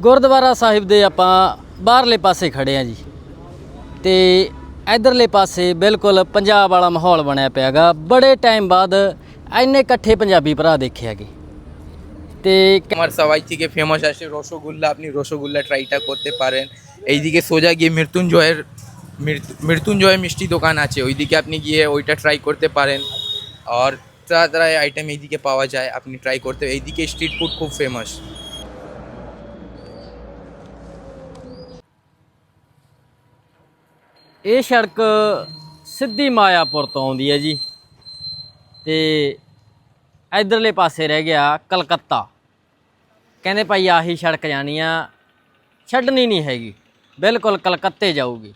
ਗੁਰਦੁਆਰਾ ਸਾਹਿਬ ਦੇ ਆਪਾਂ ਬਾਹਰਲੇ ਪਾਸੇ ਖੜੇ ਆ ਜੀ ਤੇ ਇਧਰਲੇ ਪਾਸੇ ਬਿਲਕੁਲ ਪੰਜਾਬ ਵਾਲਾ ਮਾਹੌਲ ਬਣਿਆ ਪਿਆਗਾ ਬੜੇ ਟਾਈਮ ਬਾਅਦ ਇੰਨੇ ਇਕੱਠੇ ਪੰਜਾਬੀ ਭਰਾ ਦੇਖਿਆਗੇ ਤੇ আমার সবাই থেকে ফেমাস আছে রসগোল্লা আপনি রসগোল্লা ট্রাইটা করতে পারেন এইদিকে সোজা গিয়ে মৃত্যুঞ্জয়ের মৃত্যু- মৃত্যুঞ্জয় মিষ্টি দোকান আছে ওইদিকে আপনি গিয়ে ওইটা ট্রাই করতে পারেন আর তারা তারা আইটেম এইদিকে পাওয়া যায় আপনি ট্রাই করতে এইদিকে স্ট্রিট ফুড খুব ফেমাস ਇਹ ਸੜਕ ਸਿੱਧੀ ਮਾਇਆਪੁਰ ਤੋਂ ਆਉਂਦੀ ਹੈ ਜੀ। ਤੇ ਇਧਰਲੇ ਪਾਸੇ ਰਹਿ ਗਿਆ ਕਲਕੱਤਾ। ਕਹਿੰਦੇ ਭਾਈ ਆਹੀ ਸੜਕ ਜਾਣੀ ਆ, ਛੱਡਣੀ ਨਹੀਂ ਹੈਗੀ। ਬਿਲਕੁਲ ਕਲਕੱਤੇ ਜਾਊਗੀ।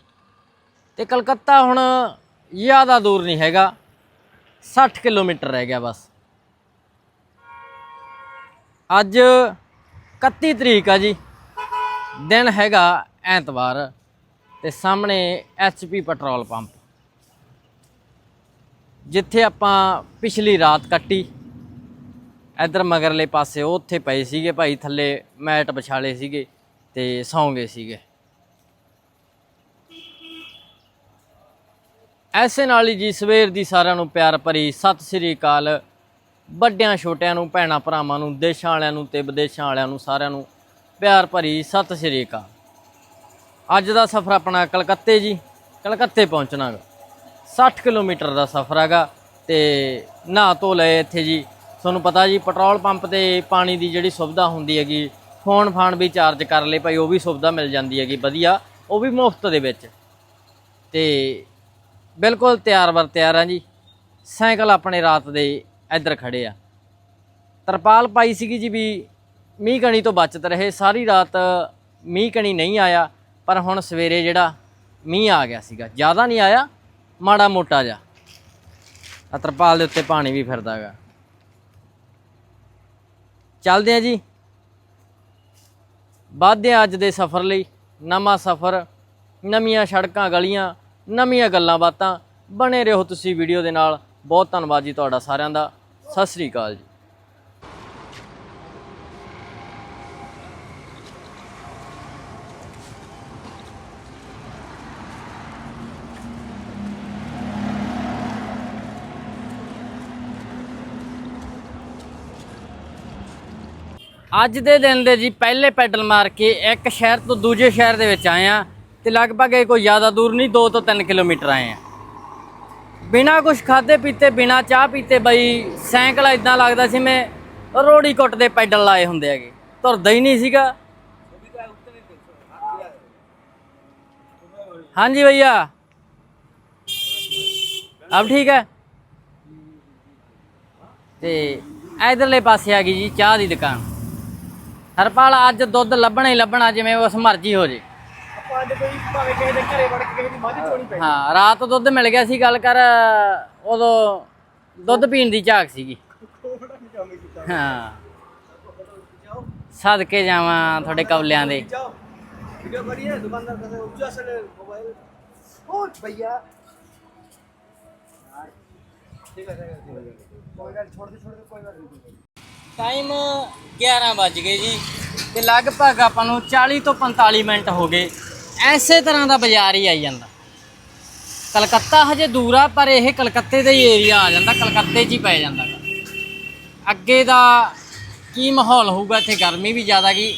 ਤੇ ਕਲਕੱਤਾ ਹੁਣ ਜ਼ਿਆਦਾ ਦੂਰ ਨਹੀਂ ਹੈਗਾ 60 ਕਿਲੋਮੀਟਰ ਰਹਿ ਗਿਆ ਬਸ। ਅੱਜ 31 ਤਰੀਕ ਆ ਜੀ। ਦਿਨ ਹੈਗਾ ਐਤਵਾਰ। ਤੇ ਸਾਹਮਣੇ ਐਚਪੀ ਪੈਟਰੋਲ ਪੰਪ। ਜਿੱਥੇ ਆਪਾਂ ਪਿਛਲੀ ਰਾਤ ਕੱਟੀ, ਇਧਰ ਮਗਰਲੇ ਪਾਸੇ ਉਹ ਉੱਥੇ ਪਏ ਸੀਗੇ ਭਾਈ, ਥੱਲੇ ਮੈਟ ਵਿਛਾਲੇ ਸੀਗੇ ਤੇ ਸੌਂ ਗਏ ਸੀਗੇ। ਐਸੇ ਨਾਲ ਹੀ ਜੀ ਸਵੇਰ ਦੀ ਸਾਰਿਆਂ ਨੂੰ ਪਿਆਰ ਭਰੀ ਸਤਿ ਸ੍ਰੀ ਅਕਾਲ। ਵੱਡਿਆਂ, ਛੋਟਿਆਂ ਨੂੰ, ਭੈਣਾਂ, ਭਰਾਵਾਂ ਨੂੰ, ਦੇਸ਼ਾਂ ਵਾਲਿਆਂ ਨੂੰ ਤੇ ਵਿਦੇਸ਼ਾਂ ਵਾਲਿਆਂ ਨੂੰ ਸਾਰਿਆਂ ਨੂੰ ਪਿਆਰ ਭਰੀ ਸਤਿ ਸ੍ਰੀ ਅਕਾਲ। ਅੱਜ ਦਾ ਸਫ਼ਰ ਆਪਣਾ ਕਲਕੱਤੇ ਜੀ, ਕਲਕੱਤੇ ਪਹੁੰਚਣਾ ਗਾ 60 ਕਿਲੋਮੀਟਰ ਦਾ ਸਫ਼ਰ ਹੈਗਾ ਤੇ ਨਹਾ ਧੋ ਲਏ ਇੱਥੇ ਜੀ। ਤੁਹਾਨੂੰ ਪਤਾ ਜੀ, ਪੈਟਰੋਲ ਪੰਪ ਤੇ ਪਾਣੀ ਦੀ ਜਿਹੜੀ ਸੁਵਿਧਾ ਹੁੰਦੀ ਹੈਗੀ, ਫੋਨ ਫਾਨ ਵੀ ਚਾਰਜ ਕਰ ਲਏ ਭਾਈ, ਉਹ ਵੀ ਸੁਵਿਧਾ ਮਿਲ ਜਾਂਦੀ ਹੈਗੀ, ਵਧੀਆ, ਉਹ ਵੀ ਮੁਫਤ ਦੇ ਵਿੱਚ। ਤੇ ਬਿਲਕੁਲ ਤਿਆਰ ਵਰ ਤਿਆਰ ਆ ਜੀ। ਸਾਈਕਲ ਆਪਣੇ ਰਾਤ ਦੇ ਇੱਧਰ ਖੜੇ ਆ। ਤਰਪਾਲ ਪਾਈ ਸੀਗੀ ਜੀ ਵੀ ਮੀਂਹ ਕਣੀ ਤੋਂ ਬਚਤ ਰਹੇ, ਸਾਰੀ ਰਾਤ ਮੀਂਹ ਕਣੀ ਨਹੀਂ ਆਇਆ। ਪਰ ਹੁਣ ਸਵੇਰੇ ਜਿਹੜਾ ਮੀਂਹ ਆ ਗਿਆ ਸੀਗਾ, ਜ਼ਿਆਦਾ ਨਹੀਂ ਆਇਆ, ਮਾੜਾ ਮੋਟਾ ਜਿਹਾ। ਆ ਤਰਪਾਲ ਦੇ ਉੱਤੇ ਪਾਣੀ ਵੀ ਫਿਰਦਾ ਹੈਗਾ ਚੱਲਦੇ ਆ ਜੀ। ਵੱਧਦੇ ਹਾਂ ਅੱਜ ਦੇ ਸਫ਼ਰ ਲਈ, ਨਵਾਂ ਸਫ਼ਰ, ਨਵੀਆਂ ਸੜਕਾਂ, ਗਲੀਆਂ, ਨਵੀਆਂ ਗੱਲਾਂ ਬਾਤਾਂ। ਬਣੇ ਰਹੋ ਤੁਸੀਂ ਵੀਡੀਓ ਦੇ ਨਾਲ। ਬਹੁਤ ਧੰਨਵਾਦ ਜੀ ਤੁਹਾਡਾ ਸਾਰਿਆਂ ਦਾ। ਸਤਿ ਸ੍ਰੀ ਅਕਾਲ ਜੀ। ਅੱਜ ਦੇ ਦਿਨ ਦੇ ਜੀ ਪਹਿਲੇ ਪੈਡਲ ਮਾਰ ਕੇ ਇੱਕ ਸ਼ਹਿਰ ਤੋਂ ਦੂਜੇ ਸ਼ਹਿਰ ਦੇ ਵਿੱਚ ਆਏ ਆ ਤੇ ਲਗਭਗ ਇਹ ਕੋਈ ਜ਼ਿਆਦਾ ਦੂਰ ਨਹੀਂ 2 ਤੋਂ 3 ਕਿਲੋਮੀਟਰ ਆਏ ਆ। ਬਿਨਾ ਕੁਝ ਖਾਦੇ ਪੀਤੇ, ਬਿਨਾ ਚਾਹ ਪੀਤੇ ਬਈ ਸਾਈਕਲ ਇਦਾਂ ਲੱਗਦਾ ਸੀ ਮੈਂ ਰੋੜੀ ਕੁੱਟ ਦੇ ਪੈਡਲ ਲਾਏ ਹੁੰਦੇ ਹੈਗੇ। ਤੁਰਦਾ ਹੀ ਨਹੀਂ ਸੀਗਾ। ਹਾਂਜੀ ਭਈਆ। ਅਬ ਠੀਕ ਹੈ? ਤੇ ਇਧਰਲੇ ਪਾਸੇ ਆ ਗਈ ਜੀ ਚਾਹ ਦੀ ਦੁਕਾਨ। ਹਰਪਾਲ ਅੱਜ ਦੁੱਧ ਲੱਭਣਾ ਹੀ ਲੱਭਣਾ ਜਿਵੇਂ ਉਸ ਮਰਜ਼ੀ ਹੋ ਜੇ। ਹਾਂ ਰਾਤ ਦੁੱਧ ਮਿਲ ਗਿਆ ਸੀ ਗੱਲ ਕਰ ਉਦੋਂ ਦੁੱਧ ਪੀਣ ਦੀ ਝਾਕ ਸੀਗੀ। ਹਾਂ। ਸਦਕੇ ਜਾਵਾਂ ਤੁਹਾਡੇ ਕਬਲਿਆਂ ਦੇ। ਕੋਈ ਗੱਲ ਛੋੜ ਦੇ ਛੋੜ ਦੇ ਕੋਈ ਗੱਲ ਨਹੀਂ ਟਾਈਮ 11 ਵੱਜ ਗਏ ਜੀ ਤੇ ਲਗਭਗ ਆਪਾਂ ਨੂੰ 40 ਤੋਂ 45 ਮਿੰਟ ਹੋ ਗਏ। ਐਸੇ ਤਰ੍ਹਾਂ ਦਾ ਬਾਜ਼ਾਰ ਹੀ ਆਈ ਜਾਂਦਾ। ਕਲਕੱਤਾ ਹਜੇ ਦੂਰ ਆ, ਪਰ ਇਹ ਕਲਕੱਤੇ ਦਾ ਹੀ ਏਰੀਆ ਆ ਜਾਂਦਾ, ਕਲਕੱਤੇ 'ਚ ਹੀ ਪੈ ਜਾਂਦਾ ਅੱਗੇ ਦਾ ਕੀ ਮਾਹੌਲ ਹੋਊਗਾ ਇੱਥੇ ਗਰਮੀ ਵੀ ਜ਼ਿਆਦਾ ਗਈ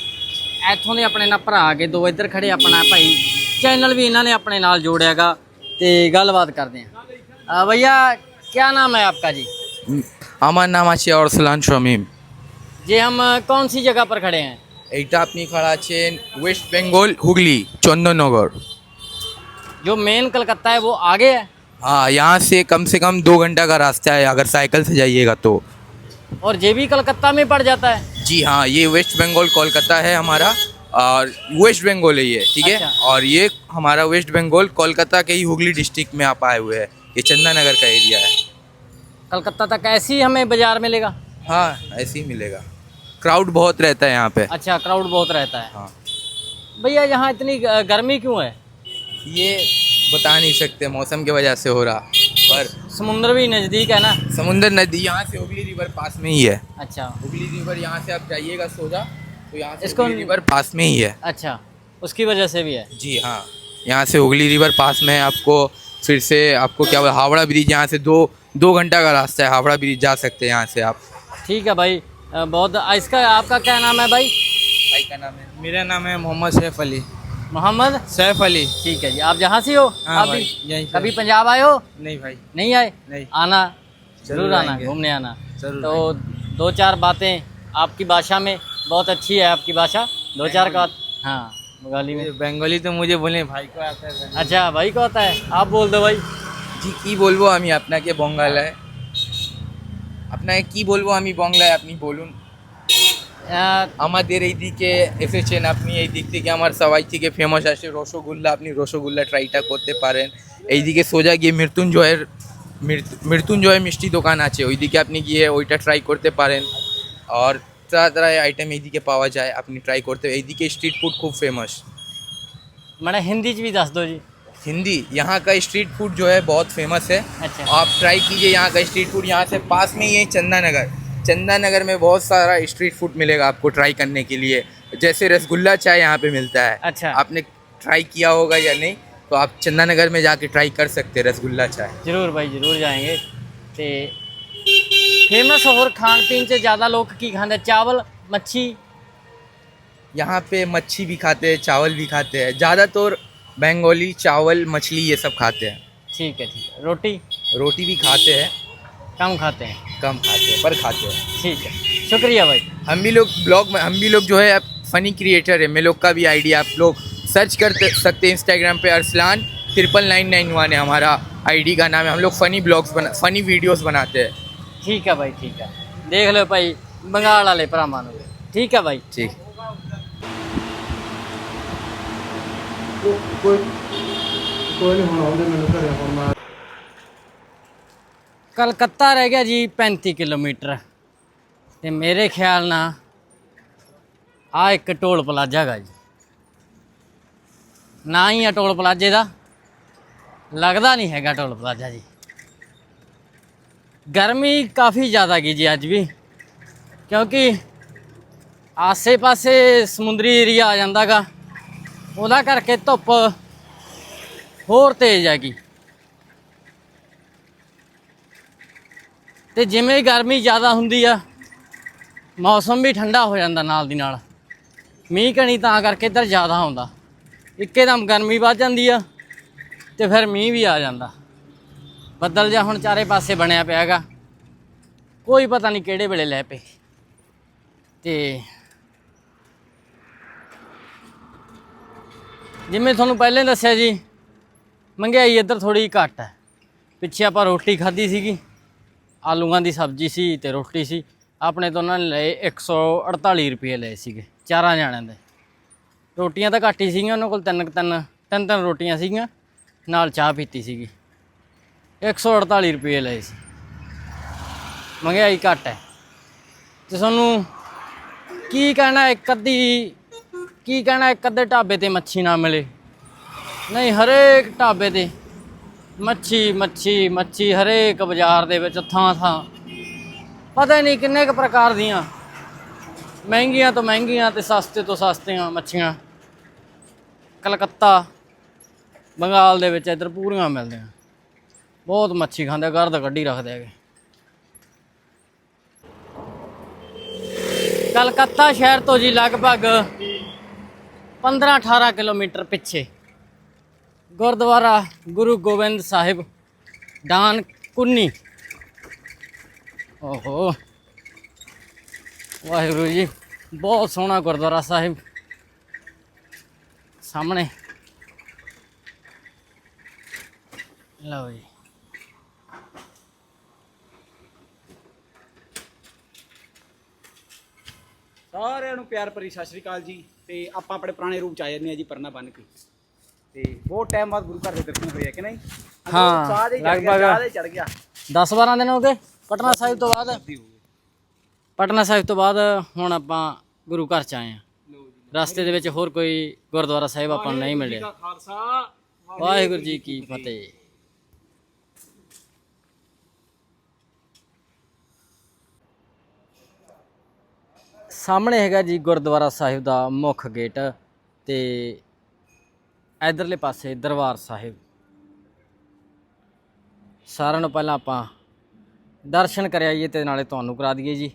ਇੱਥੋਂ ਦੇ ਆਪਣੇ ਨਾਲ ਭਰਾ ਕੇ ਦੋ ਇੱਧਰ ਖੜੇ ਆਪਣਾ ਭਾਈ। ਚੈਨਲ ਵੀ ਇਹਨਾਂ ਨੇ ਆਪਣੇ ਨਾਲ ਜੋੜਿਆਗਾ ਤੇ ਗੱਲਬਾਤ ਕਰਦੇ ਆ। ਭਈਆ ਕੀ ਨਾਮ ਹੈ ਆਪਕਾ ਜੀ? हमारा ਨਾਮ आशिया और ਸਲਾਨ शमीम जी हम कौन सी जगह पर खड़े हैं এইটা আপনি খাড়া আছেন ওয়েস্ট বেঙ্গল হুগলি চন্দননগর जो मेन कलकत्ता है वो आगे है हाँ यहाँ से कम से कम दो घंटा का रास्ता है अगर साइकिल से जाइएगा तो और ये भी कलकत्ता में पड़ जाता है जी हाँ ये वेस्ट बंगाल कोलकाता है हमारा और वेस्ट बंगाल है ये ठीक है अच्छा। और ये हमारा वेस्ट बंगाल कोलकाता के ही हुगली डिस्ट्रिक्ट में आप आए हुए हैं ये चंदानगर का एरिया है कलकत्ता तक ऐसे ही हमें बाजार मिलेगा हाँ ऐसे ही मिलेगा क्राउड बहुत रहता है यहाँ पे। अच्छा क्राउड बहुत रहता है। हाँ। भैया यहाँ इतनी गर्मी क्यों है? ये बता नहीं सकते मौसम की वजह से हो रहा पर समुद्र भी नज़दीक है ना? समुंदर नदी यहाँ से हुगली रिवर पास में ही है। अच्छा। हुगली रिवर यहाँ से आप जाइएगा सोजा तो यहाँ से इसको- रिवर पास में ही है। अच्छा उसकी वजह से भी है? जी हाँ यहाँ से हुगली रिवर पास में है आपको फिर से आपको क्या हावड़ा ब्रिज यहाँ से दो दो घंटा का रास्ता है हावड़ा ब्रिज जा सकते हैं यहाँ से आप। ठीक है भाई बहुत इसका आपका क्या नाम है भाई भाई का नाम है मेरा नाम है मोहम्मद सैफ अली मोहम्मद सैफ अली ठीक है जी आप जहाँ से हो हाँ आप भाई, भी यहीं से। कभी पंजाब आए हो नहीं भाई नहीं आए नहीं। आना जरूर जरूर आना आएंगे। घूमने आना जरूर तो दो चार बातें आपकी भाषा में बहुत अच्छी है आपकी भाषा दो चार का हाँ बंगाली में ये बंगाली तो मुझे बोले भाई को आता है बंगाली। अच्छा भाई को आता है आप बोल दो भाई জি কি বলবো আমি আপনাকে বঙ্গালায় আপনাকে কি বলবো আমি বংলায় আপনি বলুন আহ, আমাদের এইদিকে এসেছেন আপনি এই দিক থেকে আমার সবাই থেকে ফেমাস আসে রসগোল্লা আপনি রসগোল্লা ট্রাইটা করতে পারেন এইদিকে সোজা গিয়ে মৃত্যুঞ্জয়ের মৃত্যু- মৃত্যুঞ্জয় মিষ্টি দোকান আছে ওইদিকে আপনি গিয়ে ওইটা ট্রাই করতে পারেন আর तरह तरह आइटम এইদিকে পাওয়া যায় আপনি ট্রাই করতে এইদিকে স্ট্রিট ফুড খুব फेमस मैंने हिंदी च भी दस दो जी हिंदी यहाँ का स्ट्रीट फूड जो है बहुत फेमस है अच्छा आप ट्राई कीजिए यहाँ का स्ट्रीट फूड यहाँ से पास में ही है चंदा नगर चंदा नगर में बहुत सारा स्ट्रीट फूड मिलेगा आपको ट्राई करने के लिए जैसे रसगुल्ला चाय यहाँ पे मिलता है अच्छा आपने ट्राई किया होगा या नहीं तो आप चंदा नगर में जाके ट्राई कर सकते हैं रसगुल्ला चाय ਜ਼ਰੂਰ ਬਾਈ ਜ਼ਰੂਰ ਜਾਏਂਗੇ ਤੇ ਫੇਮਸ ਹੋਰ ਖਾਣ ਪੀਣ ਚ ਜ਼ਿਆਦਾ ਲੋਕ ਕੀ ਖਾਂਦੇ ਚਾਵਲ ਮੱਛੀ यहाँ पे मच्छी भी खाते हैं चावल भी खाते हैं ज़्यादातर बंगाली चावल मछली ये सब खाते हैं। ठीक है ठीक है। रोटी? रोटी भी खाते हैं। कम खाते हैं। कम खाते हैं पर खाते हैं। ठीक है। शुक्रिया भाई। हम भी लोग ब्लॉग में हम भी लोग जो है फ़नी क्रिएटर है। मेरे लोग का भी आइडिया आप लोग सर्च कर सकते हैं इंस्टाग्राम पे Arsalan triple nine nine one है हमारा आईडी का नाम है। हम लोग फ़नी ब्लॉग्स बना फ़नी वीडियोस बनाते हैं। ठीक है भाई ठीक है। देख लो भाई बंगाल वाले परामान ठीक है भाई। ठीक। ਕੋਈ ਨਹੀਂ ਹੁਣ ਆਉਂਦੇ ਮੈਨੂੰ ਘਰੇ ਹੁਣ ਮੈਂ ਕਲਕੱਤਾ ਰਹਿ ਗਿਆ ਜੀ 35 ਕਿਲੋਮੀਟਰ। ਤੇ ਮੇਰੇ ਖਿਆਲ ਨਾਲ ਆ ਇੱਕ ਟੋਲ ਪਲਾਜ਼ਾ ਹੈਗਾ ਜੀ। ਨਾ ਹੀ ਆ ਟੋਲ ਪਲਾਜ਼ੇ ਦਾ। ਲੱਗਦਾ ਨਹੀਂ ਹੈਗਾ ਟੋਲ ਪਲਾਜ਼ਾ ਜੀ। ਗਰਮੀ ਕਾਫੀ ਜ਼ਿਆਦਾ ਗਈ ਜੀ ਅੱਜ ਵੀ। ਕਿਉਂਕਿ ਆਸੇ-ਪਾਸੇ ਸਮੁੰਦਰੀ ਏਰੀਆ ਆ ਜਾਂਦਾਗਾ। ਉਹਦਾ ਕਰਕੇ ਧੁੱਪ ਹੋਰ ਤੇਜ਼ ਹੈਗੀ। ਤੇ ਜਿਵੇਂ ਗਰਮੀ ਜ਼ਿਆਦਾ ਹੁੰਦੀ ਆ, ਮੌਸਮ ਵੀ ਠੰਡਾ ਹੋ ਜਾਂਦਾ ਨਾਲ ਦੀ ਨਾਲ। ਮੀਂਹ ਕਣੀ ਤਾਂ ਕਰਕੇ ਇੱਧਰ ਜ਼ਿਆਦਾ ਆਉਂਦਾ। ਇੱਕੇਦਮ ਗਰਮੀ ਵੱਧ ਜਾਂਦੀ ਆ ਤੇ ਫਿਰ ਮੀਂਹ ਵੀ ਆ ਜਾਂਦਾ। ਬੱਦਲ ਜਿਹਾ ਹੁਣ ਚਾਰੇ ਪਾਸੇ ਬਣਿਆ ਪਿਆ ਹੈਗਾ। ਕੋਈ ਪਤਾ ਨਹੀਂ ਕਿਹੜੇ ਵੇਲੇ ਲੈ ਪਏ। ਤੇ ਜਿਵੇਂ ਤੁਹਾਨੂੰ ਪਹਿਲਾਂ ਦੱਸਿਆ ਜੀ, ਮਹਿੰਗਾਈ ਇੱਧਰ ਥੋੜੀ ਘੱਟ ਹੈ। ਪਿੱਛੇ ਆਪਾਂ ਰੋਟੀ ਖਾਧੀ ਸੀਗੀ, ਆਲੂਆਂ ਦੀ ਸਬਜ਼ੀ ਸੀ ਤੇ ਰੋਟੀ ਸੀ। ਆਪਣੇ ਤੋਂ ਉਹਨਾਂ ਨੇ ਲਏ 148 ਰੁਪਏ ਲਏ ਸੀਗੇ, ਚਾਰਾਂ ਜਾਣਿਆਂ ਦੇ। ਰੋਟੀਆਂ ਤਾਂ ਘੱਟ ਹੀ ਸੀਗੀਆਂ, ਉਹਨਾਂ ਕੋਲ ਤਿੰਨ ਕੁ ਤਿੰਨ ਤਿੰਨ ਤਿੰਨ ਰੋਟੀਆਂ ਸੀਗੀਆਂ, ਨਾਲ ਚਾਹ ਪੀਤੀ ਸੀਗੀ। 148 ਰੁਪਏ ਲਏ ਸੀ। ਮਹਿੰਗਾਈ ਘੱਟ ਹੈ। ਤੇ ਤੁਹਾਨੂੰ ਕੀ ਕਹਿਣਾ, ਇੱਕ ਅੱਧੀ ਕੀ ਕਹਿਣਾ, ਇੱਕ ਅੱਧੇ ਢਾਬੇ ਤੇ ਮੱਛੀ ਨਾ ਮਿਲੇ? ਨਹੀਂ, ਹਰੇਕ ਢਾਬੇ ਤੇ ਮੱਛੀ ਮੱਛੀ ਮੱਛੀ ਹਰੇਕ ਬਾਜ਼ਾਰ ਦੇ ਵਿੱਚ ਥਾਂ ਥਾਂ। ਪਤਾ ਨਹੀਂ ਕਿੰਨੇ ਕੁ ਪ੍ਰਕਾਰ ਦੀਆਂ। ਮਹਿੰਗੀਆਂ ਤੋਂ ਮਹਿੰਗੀਆਂ ਤੇ ਸਸਤੇ ਤੋਂ ਸਸਤੀਆਂ ਮੱਛੀਆਂ। ਕਲਕੱਤਾ, ਬੰਗਾਲ ਦੇ ਵਿੱਚ ਇੱਧਰ ਪੂਰੀਆਂ ਮਿਲਦੀਆਂ। ਬਹੁਤ ਮੱਛੀ ਖਾਂਦੇ ਘਰ ਦਾ ਕੱਢੀ ਰੱਖਦੇ ਹੈਗੇ। ਕਲਕੱਤਾ ਸ਼ਹਿਰ ਤੋਂ ਜੀ ਲਗਭਗ 15-18 ਕਿਲੋਮੀਟਰ ਪਿੱਛੇ ਗੁਰਦੁਆਰਾ ਗੁਰੂ ਗੋਬਿੰਦ ਸਾਹਿਬ ਡਾਨ ਕੁੰਨੀ ਓਹੋ ਵਾਹਿਗੁਰੂ ਜੀ ਬਹੁਤ ਸੋਹਣਾ ਗੁਰਦੁਆਰਾ ਸਾਹਿਬ ਸਾਹਮਣੇ ਲਓ ਜੀ ਸਾਰਿਆਂ ਨੂੰ ਪਿਆਰ ਭਰੀ ਸਤਿ ਸ਼੍ਰੀ ਅਕਾਲ ਜੀ ਤੇ ਆਪਾਂ ਆਪਣੇ ਪੁਰਾਣੇ ਰੂਪ ਚ ਆ ਜਾਂਦੇ ਆ ਜੀ ਪਰਨਾ ਬੰਨ ਕੇ। ਤੇ ਬਹੁਤ ਟਾਈਮ ਬਾਅਦ ਗੁਰੂ ਘਰ ਦੇ ਦਰਸ਼ਨ ਹੋਏ ਆ ਕਿ ਨਹੀਂ? ਹਾਂ, ਚੜ ਲਗਭਗ। ਚੜ ਗਿਆ। 10-12 ਦਿਨ ਹੋ ਗਏ ਪਟਨਾ ਸਾਹਿਬ ਤੋਂ ਬਾਅਦ। ਪਟਨਾ ਸਾਹਿਬ ਤੋਂ ਬਾਅਦ ਹੁਣ ਆਪਾਂ ਗੁਰੂ ਘਰ ਚ ਆਏ ਆ ਰਸਤੇ ਦੇ ਵਿੱਚ ਹੋਰ ਕੋਈ ਗੁਰਦੁਆਰਾ ਸਾਹਿਬ ਆਪਾਂ ਨੂੰ ਨਹੀਂ ਮਿਲਿਆ। ਖਾਲਸਾ ਵਾਹਿਗੁਰੂ ਜੀ ਕੀ ਫਤਿਹ। ਸਾਹਮਣੇ ਹੈਗਾ ਜੀ ਗੁਰਦੁਆਰਾ ਸਾਹਿਬ ਦਾ ਮੁੱਖ ਗੇਟ ਤੇ ਇਧਰਲੇ ਪਾਸੇ ਦਰਬਾਰ ਸਾਹਿਬ। ਸਾਰਿਆਂ ਨੂੰ ਪਹਿਲਾਂ ਆਪਾਂ ਦਰਸ਼ਨ ਕਰ ਆਈਏ ਤੇ ਨਾਲੇ ਤੁਹਾਨੂੰ ਕਰਾ ਦਈਏ ਜੀ।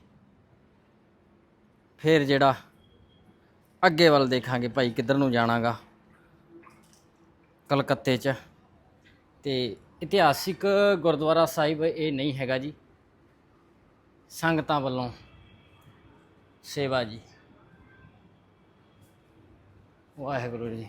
ਫਿਰ ਜਿਹੜਾ ਅੱਗੇ ਵੱਲ ਦੇਖਾਂਗੇ ਭਾਈ ਕਿੱਧਰ ਨੂੰ ਜਾਣਾਗਾ। ਕਲਕੱਤੇ 'ਚ। ਤੇ ਇਤਿਹਾਸਿਕ ਗੁਰਦੁਆਰਾ ਸਾਹਿਬ ਇਹ ਨਹੀਂ ਹੈਗਾ ਜੀ। ਸੰਗਤਾਂ ਵੱਲੋਂ ਸੇਵਾ ਜੀ। ਵਾਹਿਗੁਰੂ ਜੀ।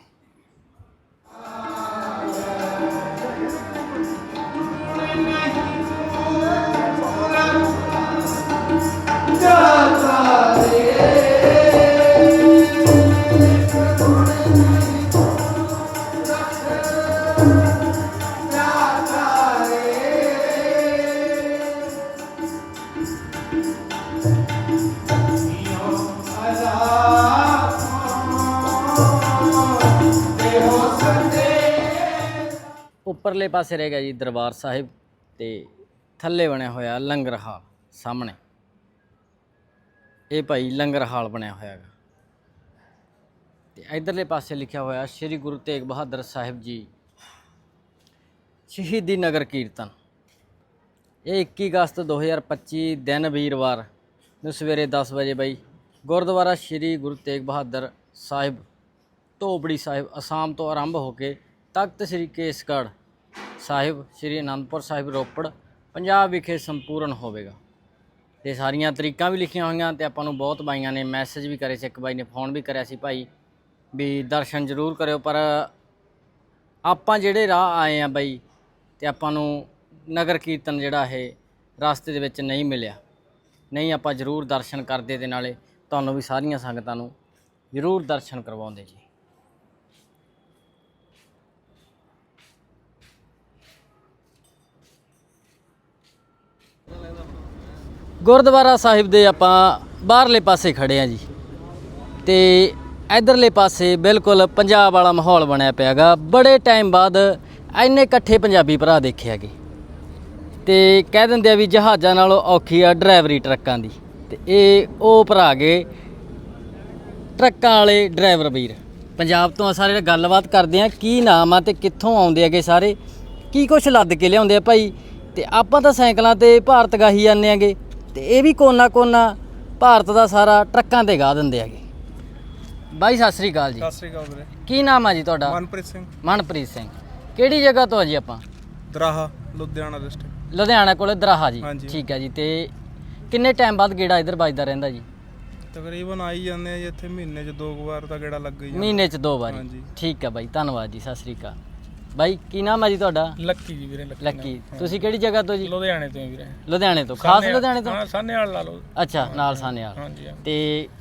ਉੱਪਰਲੇ ਪਾਸੇ ਰਹਿ ਗਿਆ ਜੀ ਦਰਬਾਰ ਸਾਹਿਬ ਤੇ ਥੱਲੇ ਬਣਿਆ ਹੋਇਆ ਲੰਗਰ ਹਾਲ ਸਾਹਮਣੇ। ਇਹ ਭਾਈ ਲੰਗਰ ਹਾਲ ਬਣਿਆ ਹੋਇਆ ਹੈਗਾ। ਤੇ ਇਧਰਲੇ ਪਾਸੇ ਲਿਖਿਆ ਹੋਇਆ ਸ੍ਰੀ ਗੁਰੂ ਤੇਗ ਬਹਾਦਰ ਸਾਹਿਬ ਜੀ ਸ਼ਹੀਦੀ ਨਗਰ ਕੀਰਤਨ। ਇਹ 21 ਅਗਸਤ 2025 ਦਿਨ ਵੀਰਵਾਰ ਨੂੰ ਸਵੇਰੇ 10 ਵਜੇ ਬਈ ਗੁਰਦੁਆਰਾ ਸ੍ਰੀ ਗੁਰੂ ਤੇਗ ਬਹਾਦਰ ਸਾਹਿਬ ਧੋਬੜੀ ਸਾਹਿਬ ਅਸਾਮ ਤੋਂ ਆਰੰਭ ਹੋ ਕੇ ਤਖਤ ਸ੍ਰੀ ਕੇਸਗੜ੍ਹ ਸਾਹਿਬ, ਸ੍ਰੀ ਅਨੰਦਪੁਰ ਸਾਹਿਬ ਰੋਪੜ, ਪੰਜਾਬ ਵਿਖੇ ਸੰਪੂਰਨ ਹੋਵੇਗਾ। ਤੇ ਸਾਰੀਆਂ ਤਰੀਕਾਂ ਵੀ ਲਿਖੀਆਂ ਹੋਈਆਂ ਤੇ ਆਪਾਂ ਨੂੰ ਬਹੁਤ ਬਾਈਆਂ ਨੇ ਮੈਸੇਜ ਵੀ ਕਰੇ ਸੀ, ਇੱਕ ਬਾਈ ਨੇ ਫੋਨ ਵੀ ਕਰਿਆ ਸੀ ਭਾਈ ਵੀ ਦਰਸ਼ਨ ਜ਼ਰੂਰ ਕਰਿਓ, ਪਰ ਆਪਾਂ ਜਿਹੜੇ ਰਾਹ ਆਏ ਆ ਬਾਈ ਤੇ ਆਪਾਂ ਨੂੰ ਨਗਰ ਕੀਰਤਨ ਜਿਹੜਾ ਇਹ ਰਸਤੇ ਦੇ ਵਿੱਚ ਨਹੀਂ ਮਿਲਿਆ। ਨਹੀਂ ਆਪਾਂ ਜ਼ਰੂਰ ਦਰਸ਼ਨ ਕਰਦੇ ਤੇ ਨਾਲੇ ਤੁਹਾਨੂੰ ਵੀ ਸਾਰੀਆਂ ਸੰਗਤਾਂ ਨੂੰ ਜ਼ਰੂਰ ਦਰਸ਼ਨ ਕਰਵਾਉਂਦੇ ਜੀ। ਗੁਰਦੁਆਰਾ ਸਾਹਿਬ ਦੇ ਆਪਾਂ ਬਾਹਰਲੇ ਪਾਸੇ ਖੜੇ ਆ ਜੀ। ਤੇ ਇਧਰਲੇ ਪਾਸੇ ਬਿਲਕੁਲ ਪੰਜਾਬ ਵਾਲਾ ਮਾਹੌਲ ਬਣਿਆ ਪਿਆਗਾ ਬੜੇ ਟਾਈਮ ਬਾਅਦ ਇੰਨੇ ਇਕੱਠੇ ਪੰਜਾਬੀ ਭਰਾ ਦੇਖੇ ਹੈਗੇ। ਤੇ ਕਹਿ ਦਿੰਦੇ ਆ ਵੀ ਜਹਾਜ਼ਾਂ ਨਾਲੋਂ ਔਖੀ ਆ ਡਰਾਈਵਰੀ ਟਰੱਕਾਂ ਦੀ। ਤੇ ਇਹ ਉਹ ਭਰਾ ਗਏ ਟਰੱਕਾਂ ਵਾਲੇ ਡਰਾਈਵਰ ਵੀਰ। ਪੰਜਾਬ ਤੋਂ ਸਾਰੇ ਗੱਲਬਾਤ ਕਰਦੇ ਆ, ਕੀ ਨਾਮ ਆ ਤੇ ਕਿੱਥੋਂ ਆਉਂਦੇ ਹੈਗੇ ਸਾਰੇ? ਕੀ ਕੁਛ ਲੱਦ ਕੇ ਲਿਆਉਂਦੇ ਆ ਭਾਈ? ਤੇ ਆਪਾਂ ਤਾਂ ਸਾਈਕਲਾਂ ਤੇ ਭਾਰਤ ਗਾਹੀ ਜਾਂਦੇ ਆਗੇ ਤੇ ਇਹ ਵੀ ਕੋਨਾ ਕੋਨਾ ਭਾਰਤ ਦਾ ਸਾਰਾ ਟਰੱਕਾਂ ਤੇ ਗਾ ਦਿੰਦੇ ਹੈਗੇ। ਬਾਈ ਸਤਿ ਸ੍ਰੀ ਅਕਾਲ ਜੀ। ਸਤਿ ਸ੍ਰੀ ਅਕਾਲ ਵੀਰੇ। ਕੀ ਨਾਮ ਆ ਜੀ ਤੁਹਾਡਾ? ਮਨਪ੍ਰੀਤ ਸਿੰਘ। ਮਨਪ੍ਰੀਤ ਸਿੰਘ। ਕਿਹੜੀ ਜਗ੍ਹਾ ਤੋਂ ਆ ਜੀ ਆਪਾਂ? ਦਰਾਹਾ ਲੁਧਿਆਣਾ ਡਿਸਟ੍ਰਿਕਟ ਲੁਧਿਆਣਾ ਕੋਲੇ ਦਰਾਹਾ ਜੀ। ਹਾਂਜੀ। ਠੀਕ ਹੈ ਜੀ ਤੇ ਕਿੰਨੇ ਟਾਈਮ ਬਾਅਦ ਗੇੜਾ ਇੱਧਰ ਵੱਜਦਾ ਰਹਿੰਦਾ ਜੀ? ਤਕਰੀਬਨ ਆਈ ਜਾਂਦੇ ਆ ਜੀ ਇੱਥੇ ਮਹੀਨੇ 'ਚ ਦੋ ਕੁ ਵਾਰ ਤਾਂ ਗੇੜਾ ਲੱਗ ਹੀ ਜਾਂਦਾ। ਮਹੀਨੇ 'ਚ ਦੋ ਵਾਰੀ। ਹਾਂਜੀ। ਠੀਕ ਹੈ ਬਾਈ ਧੰਨਵਾਦ ਜੀ ਸਤਿ ਸ੍ਰੀ ਅਕਾਲ। ਬਾਈ ਕੀ ਨਾਮ ਹੈ ਜੀ ਤੁਹਾਡਾ? ਲੱਕੀ ਜੀ ਵੀਰੇ ਲੱਕੀ ਲੱਕੀ। ਤੁਸੀਂ ਕਿਹੜੀ ਜਗ੍ਹਾ ਤੋਂ ਜੀ? ਲੁਧਿਆਣੇ ਤੋਂ ਹੀ ਵੀਰੇ। ਲੁਧਿਆਣੇ ਤੋਂ ਖਾਸ ਲੁਧਿਆਣੇ ਤੋਂ? ਹਾਂ ਸਾਨੇ ਵਾਲ ਲਾ ਲਓ। ਅੱਛਾ ਨਾਲ ਸਾਨੇਵਾਲ ਹਾਂਜੀ ਹਾਂ। ਤੇ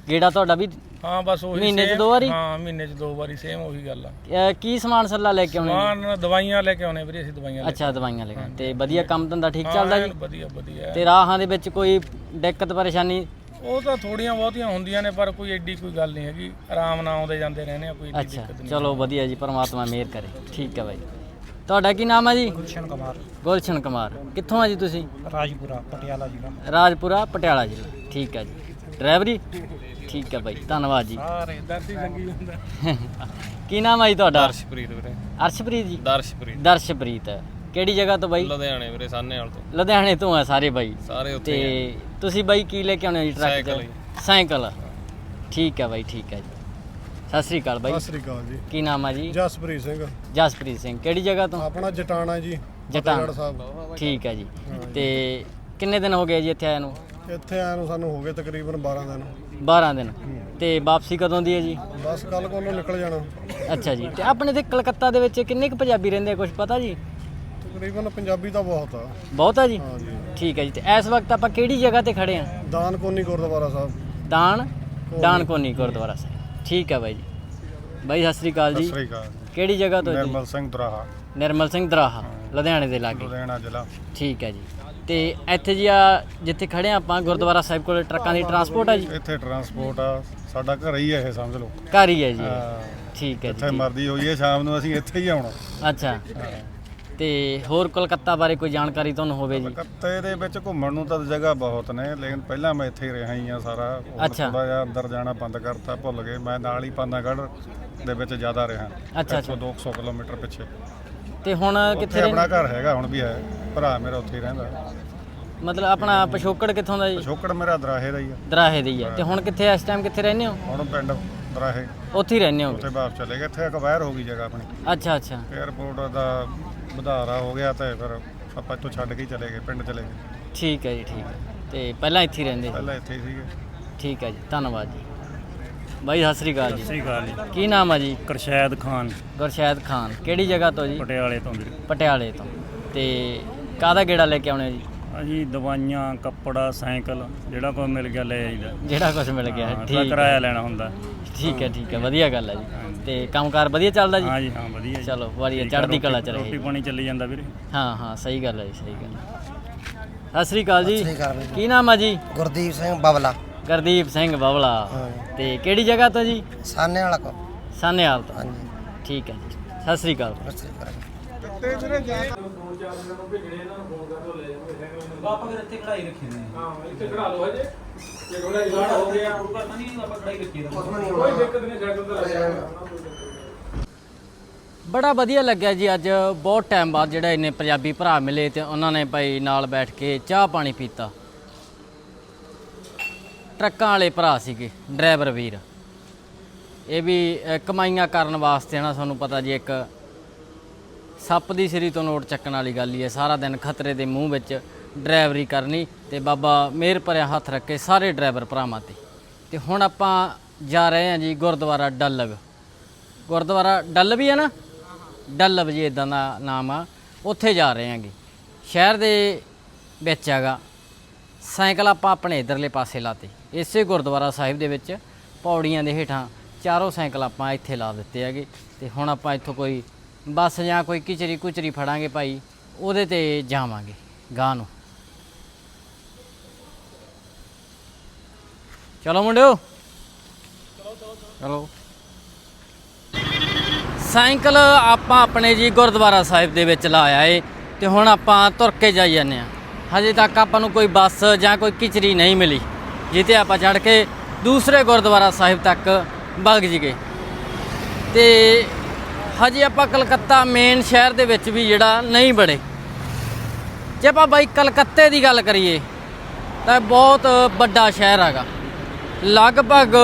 ਗੇੜਾ ਤੁਹਾਡਾ ਵੀ ਹਾਂ ਬਸ ਉਹੀ ਮਹੀਨੇ 'ਚ same- ਦੋ ਵਾਰੀ? ਹਾਂ ਮਹੀਨੇ 'ਚ ਦੋ ਵਾਰੀ ਸੇਮ ਉਹੀ ਗੱਲ ਆ। ਅਹ, ਕੀ ਸਮਾਨ ਸੱਲਾ ਲੈ ਕੇ ਆਉਣੇ ਜੀ? ਸਮਾਨ ਦਵਾਈਆਂ ਲੈ ਕੇ ਆਉਣੇ ਵੀਰੇ ਅਸੀਂ ਦਵਾਈਆਂ ਲੈ ਅੱਛਾ ਦਵਾਈਆਂ ਲੈ ਕੇ ਤੇ ਵਧੀਆ ਕੰਮ ਧੰਦਾ ਠੀਕ ਹਾਂ, ਚੱਲਦਾ ਐਨ ਜੀ? ਵਧੀਆ ਵਧੀਆ। ਤੇ ਰਾਹਾਂ ਦੇ ਵਿੱਚ ਕੋਈ ਦਿੱਕਤ ਪਰੇਸ਼ਾਨੀ ਉਹ ਤਾਂ ਥੋੜੀਆਂ ਬਹੁਤੀਆਂ ਹੁੰਦੀਆਂ ਨੇ ਪਰ ਕੋਈ ਐਡੀ ਕੋਈ ਗੱਲ ਨਹੀਂ ਹੈਗੀ। ਆਰਾਮ ਨਾਲ ਆਉਂਦੇ ਜਾਂਦੇ ਰਹਿੰਦੇ ਆ ਕੋਈ ਐਡੀ ਅੱਛਾ ਦਿੱਕਤ ਨਹੀਂ। ਚਲੋ ਵਧੀਆ ਜੀ ਪਰਮਾਤਮਾ ਮਿਹਰ ਕਰੇ। ਠੀਕ ਹੈ ਬਾਈ। ਤੁਹਾਡਾ ਕੀ ਨਾਮ ਹੈ ਜੀ? ਗੁਲਸ਼ਨ ਕੁਮਾਰ। ਗੁਲਸ਼ਨ ਕੁਮਾਰ। ਕਿੱਥੋਂ ਆ ਜੀ ਤੁਸੀਂ? ਰਾਜਪੁਰਾ ਪਟਿਆਲਾ ਜ਼ਿਲ੍ਹਾ। ਰਾਜਪੁਰਾ ਪਟਿਆਲਾ ਜ਼ਿਲ੍ਹਾ। ਠੀਕ ਹੈ ਜੀ। ਡਰਾਈਵਰੀ? ਠੀਕ ਹੈ ਬਾਈ ਧੰਨਵਾਦ ਜੀ। ਸਾਰੇ ਦਰਦੀ ਲੰਗੀ ਜਾਂਦਾ। ਕੀ ਨਾਮ ਹੈ ਜੀ ਤੁਹਾਡਾ? ਅਰਸ਼ਪ੍ਰੀਤ ਵੀਰੇ। ਅਰਸ਼ਪ੍ਰੀਤ ਜੀ। ਦਰਸ਼ਪ੍ਰੀਤ। ਦਰਸ਼ਪ੍ਰੀਤ। ਕਿਹੜੀ ਜਗ੍ਹਾ ਤੋਂ ਬਾਈ? ਲੁਧਿਆਣੇ ਵੀਰੇ ਸਾਨੇ ਵਾਲ ਤੋਂ। ਲੁਧਿਆਣੇ ਤੋਂ ਆ ਸਾਰੇ ਬਾਈ। ਸਾਰੇ ਉੱਥੇ ਤੇ ਤੁਸੀਂ ਬਾਈ ਕੀ ਲੈ ਕੇ ਆਉਣੇ ਹੋ ਜੀ ਟਰੱਕ ਸਾਈਕਲ ਜੀ। ਸਾਈਕਲ। ਠੀਕ ਹੈ ਬਾਈ ਠੀਕ ਹੈ ਜੀ। ਸਤਿ ਸ੍ਰੀ ਅਕਾਲ ਬਾਈ। ਸਤਿ ਸ੍ਰੀ ਅਕਾਲ ਜੀ। ਕੀ ਨਾਮ ਆ ਜੀ? ਜਸਪ੍ਰੀਤ ਸਿੰਘ। ਜਸਪ੍ਰੀਤ ਸਿੰਘ। ਕਿਹੜੀ ਜਗ੍ਹਾ ਤੋਂ? ਆਪਣਾ ਜਟਾਣਾ ਜੀ ਜਟਾਣਾ। ਸਾਹਿਬ। ਠੀਕ ਹੈ ਜੀ। ਤੇ ਕਿੰਨੇ ਦਿਨ ਹੋ ਗਏ ਜੀ ਇੱਥੇ ਆਏ ਨੂੰ? ਇੱਥੇ ਆਇਆ ਨੂੰ ਸਾਨੂੰ ਹੋ ਗਏ ਤਕਰੀਬਨ 12 ਦਿਨ। 12 ਦਿਨ। ਤੇ ਵਾਪਸੀ ਕਦੋਂ ਦੀ ਹੈ ਜੀ? ਬਸ ਕੱਲ ਕੋਲੋਂ ਨਿਕਲ ਜਾਣਾ। ਅੱਛਾ ਜੀ। ਤੇ ਆਪਣੇ ਤੇ ਕਲਕੱਤਾ ਦੇ ਵਿੱਚ ਕਿੰਨੇ ਕੁ ਪੰਜਾਬੀ ਰਹਿੰਦੇ ਆ ਕੁਝ ਪਤਾ ਜੀ? ਤਕਰੀਬਨ ਪੰਜਾਬੀ ਤਾਂ ਬਹੁਤ ਆ। ਬਹੁਤ ਆ ਜੀ? ਹਾਂ ਜੀ ਠੀਕ ਹੈ ਜੀ। ਤੇ ਇਸ ਵਕਤ ਆਪਾਂ ਕਿਹੜੀ ਜਗ੍ਹਾ ਤੇ ਖੜੇ ਆ? ਦਾਨ ਕੋਨੀ ਗੁਰਦੁਆਰਾ ਸਾਹਿਬ। ਦਾਨ? ਦਾਨ ਕੋਨੀ ਗੁਰਦੁਆਰਾ ਸਾਹਿਬ। ਠੀਕ ਹੈ ਬਾਈ ਜੀ। ਬਾਈ ਸਤਿ ਸ੍ਰੀ ਅਕਾਲ ਜੀ। ਅਕਾਲ ਕਿਹੜੀ ਜਗ੍ਹਾ ਤੋਂ ਜੀ? ਨਿਰਮਲ ਸਿੰਘ ਦਰਾਹਾ। ਨਿਰਮਲ ਸਿੰਘ ਦਰਾਹਾ ਲੁਧਿਆਣੇ ਦੇ ਲਾਗੇ। ਲੁਧਿਆਣਾ ਜ਼ਿਲ੍ਹਾ। ਠੀਕ ਹੈ ਜੀ। ਤੇ ਇੱਥੇ ਜੀ ਆ ਜਿੱਥੇ ਖੜੇ ਆ ਆਪਾਂ ਗੁਰਦੁਆਰਾ ਸਾਹਿਬ ਕੋਲ ਟਰੱਕਾਂ ਦੀ ਟਰਾਂਸਪੋਰਟ ਆ ਜੀ? ਇੱਥੇ ਟਰਾਂਸਪੋਰਟ ਆ। ਸਾਡਾ ਘਰ ਹੀ ਹੈ ਇਹ ਸਮਝ ਲਓ। ਘਰ ਹੀ ਹੈ ਜੀ ਠੀਕ ਹੈ ਜੀ ਜਿੱਥੇ ਮਰਦੀ ਹੋਈਏ ਸ਼ਾਮ ਨੂੰ ਅਸੀਂ ਇੱਥੇ ਹੀ ਆਉਣਾ। ਅੱਛਾ। ਤੇ ਹੋਰ ਕੋਲਕਾਤਾ ਬਾਰੇ ਕੋਈ ਜਾਣਕਾਰੀ ਤੁਹਾਨੂੰ ਹੋਵੇ ਜੀ? ਕੱਤੇ ਦੇ ਵਿੱਚ ਘੁੰਮਣ ਨੂੰ ਤਾਂ ਜਗ੍ਹਾ ਬਹੁਤ ਨੇ ਲੇਕਿਨ ਪਹਿਲਾਂ ਮੈਂ ਇੱਥੇ ਹੀ ਰਿਹਾ ਹੀ ਆ ਸਾਰਾ। ਅੱਛਾ। ਥੋੜਾ ਜਿਹਾ ਅੰਦਰ ਜਾਣਾ ਬੰਦ ਕਰਤਾ ਭੁੱਲ ਗਏ। ਮੈਂ ਨਾਲ ਹੀ ਪਾਨਾਗੜ ਦੇ ਵਿੱਚ ਜ਼ਿਆਦਾ ਰਿਹਾ। ਅੱਛਾ, 100 200 ਕਿਲੋਮੀਟਰ ਪਿੱਛੇ। ਤੇ ਹੁਣ ਕਿੱਥੇ ਰਹਿੰਦੇ ਆਪਣਾ ਘਰ ਹੈਗਾ ਹੁਣ ਵੀ ਹੈ। ਭਰਾ ਮੇਰਾ ਉੱਥੇ ਹੀ ਰਹਿੰਦਾ। ਮਤਲਬ ਆਪਣਾ ਪਿਛੋਕੜ ਕਿੱਥੋਂ ਦਾ ਜੀ? ਪਿਛੋਕੜ ਮੇਰਾ ਦਰਾਹੇ ਦਾ ਹੀ ਆ। ਦਰਾਹੇ ਦੀ ਹੈ ਤੇ ਹੁਣ ਕਿੱਥੇ ਇਸ ਟਾਈਮ ਕਿੱਥੇ ਰਹਿੰਦੇ ਹੋ? ਹੁਣ ਪਿੰਡ ਦਰਾਹੇ। ਉੱਥੇ ਹੀ ਰਹਿੰਦੇ ਹੋ? ਉੱਥੇ ਵਾਪਸ ਚਲੇ ਗਏ। ਇੱਥੇ ਅਕਵਾਇਰ ਹੋ ਗਈ ਜਗ੍ਹਾ ਆਪਣੀ। ਅੱਛਾ ਅੱਛਾ। 에어ਪੋਰਟ ਦਾ ਵਧਾਰਾ ਹੋ ਗਿਆ ਤੇ ਫਿਰ ਆਪਾਂ ਇੱਥੋਂ ਛੱਡ ਕੇ ਹੀ ਚਲੇ ਗਏ ਪਿੰਡ ਚਲੇ ਗਏ। ਠੀਕ ਹੈ ਜੀ ਠੀਕ ਹੈ। ਤੇ ਪਹਿਲਾਂ ਇੱਥੇ ਹੀ ਰਹਿੰਦੇ ਪਹਿਲਾਂ ਇੱਥੇ ਹੀ ਸੀਗੇ। ਠੀਕ ਹੈ ਜੀ ਧੰਨਵਾਦ ਜੀ। ਬਾਈ ਸਤਿ ਸ੍ਰੀ ਅਕਾਲ ਜੀ। ਸ੍ਰੀ ਅਕਾਲ ਜੀ। ਕੀ ਨਾਮ ਆ ਜੀ? ਕਰਸ਼ੈਦ ਖਾਨ। ਗੁਰਸ਼ੈਦ ਖਾਨ। ਕਿਹੜੀ ਜਗ੍ਹਾ ਤੋਂ ਜੀ? ਪਟਿਆਲੇ ਤੋਂ ਵੀਰੇ ਪਟਿਆਲੇ ਤੋਂ। ਤੇ ਕਾਹਦਾ ਗੇੜਾ ਲੈ ਕੇ ਆਉਣੇ ਜੀ? ਅਸੀਂ ਦਵਾਈਆਂ ਕੱਪੜਾ ਸਾਈਕਲ ਜਿਹੜਾ ਕੋਈ ਮਿਲ ਗਿਆ ਲੈ ਆਈਦਾ। ਜਿਹੜਾ ਕੁਝ ਮਿਲ ਗਿਆ ਹਾਂ, ਠੀਕ ਕਿਰਾਇਆ ਹੈ ਲੈਣਾ ਹੁੰਦਾ। ਠੀਕ ਹੈ ਠੀਕ ਹੈ ਵਧੀਆ ਗੱਲ ਹੈ ਜੀ। ਤੇ ਕੰਮਕਾਰ ਵਧੀਆ ਚੱਲਦਾ ਜੀ? ਹਾਂ ਜੀ ਹਾਂ ਵਧੀਆ ਜੀ। ਚਲੋ ਵਧੀਆ ਠੀਕ ਆ, ਚੜ੍ਹਦੀ ਕਲਾ ਚ ਰਹੇ ਰੋਟੀ ਪਾਣੀ ਚੱਲੀ ਜਾਂਦਾ ਵੀਰੇ। ਹਾਂ ਹਾਂ ਸਹੀ ਗੱਲ ਹੈ ਜੀ ਸਹੀ ਗੱਲ ਹੈ। ਸਤਿ ਸ੍ਰੀ ਅਕਾਲ ਜੀ। ਕੀ ਨਾਮ ਆ ਜੀ? ਗੁਰਦੀਪ ਸਿੰਘ ਬਬਲਾ। ਗੁਰਦੀਪ ਸਿੰਘ ਬਵਲਾ ਤੇ ਕਿਹੜੀ ਜਗ੍ਹਾ ਤੋਂ ਜੀ? ਸਾਨੇ ਵਾਲਾ ਕੋ ਸਾਨੇਵਾਲ ਤੋਂ। ਹਾਂਜੀ ਠੀਕ ਹੈ ਜੀ। ਸਤਿ ਸ੍ਰੀ ਅਕਾਲ ਸਤਿ ਸ੍ਰੀ ਅਕਾਲ ਆਪਾਂ ਫਿਰ ਇੱਥੇ ਖੜਾਈ ਰੱਖੀ ਨੇ ਹਾਂ। ਇੱਥੇ ਖੜਾ ਲਓ ਹਜੇ। ਜੇ ਥੋੜਾ ਜਿਹਾ ਹੋ ਗਿਆ ਪਤਾ ਨਹੀਂ ਆਪਾਂ ਖੜਾਈ ਰੱਖੀ ਦਾ ਕੋਈ ਦਿੱਕਤ ਨਹੀਂ ਸਾਈਕਲ ਤੇ ਲੱਗ ਜਾਣਾ। ਬੜਾ ਵਧੀਆ ਲੱਗਿਆ ਜੀ ਅੱਜ ਬਹੁਤ ਟਾਈਮ ਬਾਅਦ ਜਿਹੜਾ ਇੰਨੇ ਪੰਜਾਬੀ ਭਰਾ ਮਿਲੇ ਤੇ ਉਹਨਾਂ ਨੇ ਭਾਈ ਨਾਲ ਬੈਠ ਕੇ ਚਾਹ ਪਾਣੀ ਪੀਤਾ। ਟਰੱਕਾਂ ਵਾਲੇ ਭਰਾ ਸੀਗੇ ਡਰਾਈਵਰ ਵੀਰ। ਇਹ ਵੀ ਕਮਾਈਆਂ ਕਰਨ ਵਾਸਤੇ ਨਾ ਤੁਹਾਨੂੰ ਪਤਾ ਜੀ ਇੱਕ ਸੱਪ ਦੀ ਸਿਰੀ ਤੋਂ ਨੋਟ ਚੱਕਣ ਵਾਲੀ ਗੱਲ ਹੀ ਹੈ ਸਾਰਾ ਦਿਨ ਖਤਰੇ ਦੇ ਮੂੰਹ ਵਿੱਚ। ਡਰਾਈਵਰੀ ਕਰਨੀ ਤੇ ਬਾਬਾ ਮਿਹਰ ਭਰਿਆ ਹੱਥ ਰੱਖੇ ਸਾਰੇ ਡਰਾਈਵਰ ਭਰਾਵਾਂ ਤੇ। ਤੇ ਹੁਣ ਆਪਾਂ ਜਾ ਰਹੇ ਹਾਂ ਜੀ ਗੁਰਦੁਆਰਾ ਡੱਲਵ ਗੁਰਦੁਆਰਾ ਡੱਲ ਵੀ ਹੈ ਨਾ? ਡੱਲਵ ਜੀ ਇਦਾਂ ਦਾ ਨਾਮ ਆ। ਉੱਥੇ ਜਾ ਰਹੇ ਹਾਂਗੇ। ਸ਼ਹਿਰ ਦੇ ਵਿੱਚ ਹੈਗਾ। ਸਾਈਕਲ ਆਪਾਂ ਆਪਣੇ ਇਧਰਲੇ ਪਾਸੇ ਲਾਤੇ। ਇਸੇ ਗੁਰਦੁਆਰਾ ਸਾਹਿਬ ਦੇ ਵਿੱਚ ਪੌੜੀਆਂ ਦੇ ਹੇਠਾਂ ਚਾਰੋਂ ਸਾਈਕਲ ਆਪਾਂ ਇੱਥੇ ਲਾ ਦਿੱਤੇ ਹੈਗੇ। ਤੇ ਹੁਣ ਆਪਾਂ ਇੱਥੋਂ ਕੋਈ ਬੱਸ ਜਾਂ ਕੋਈ ਕਿਚਰੀ ਕੁਚਰੀ ਫੜਾਂਗੇ ਭਾਈ, ਉਹਦੇ ਤੇ ਜਾਵਾਂਗੇ ਗਾਂ ਨੂੰ। ਚਲੋ ਮੁੰਡਿਓ। ਚਲੋ। ਸਾਈਕਲ ਆਪਾਂ ਆਪਣੇ ਜੀ ਗੁਰਦੁਆਰਾ ਸਾਹਿਬ ਦੇ ਵਿੱਚ ਲਾਇਆ ਏ ਤੇ ਹੁਣ ਆਪਾਂ ਤੁਰ ਕੇ ਜਾਈ ਜਾਂਦੇ ਆ ਹਜੇ ਤੱਕ ਆਪਾਂ ਨੂੰ ਕੋਈ ਬੱਸ ਜਾਂ ਕੋਈ ਕਿਚਰੀ ਨਹੀਂ ਮਿਲੀ ਜਿੱਤੇ ਆਪਾਂ ਚੜ ਕੇ ਦੂਸਰੇ ਗੁਰਦੁਆਰਾ ਸਾਹਿਬ ਤੱਕ ਵਗ ਗਏ ਤੇ ਹਜੇ ਆਪਾਂ ਕਲਕੱਤਾ ਮੇਨ ਸ਼ਹਿਰ ਦੇ ਵਿੱਚ ਵੀ ਜਿਹੜਾ ਨਹੀਂ ਬੜੇ ਜੇ ਆਪਾਂ ਬਾਈ ਕਲਕੱਤੇ ਦੀ ਗੱਲ ਕਰੀਏ, ਤਾਂ ਬਹੁਤ ਵੱਡਾ ਸ਼ਹਿਰ ਹੈਗਾ। ਲਗਭਗ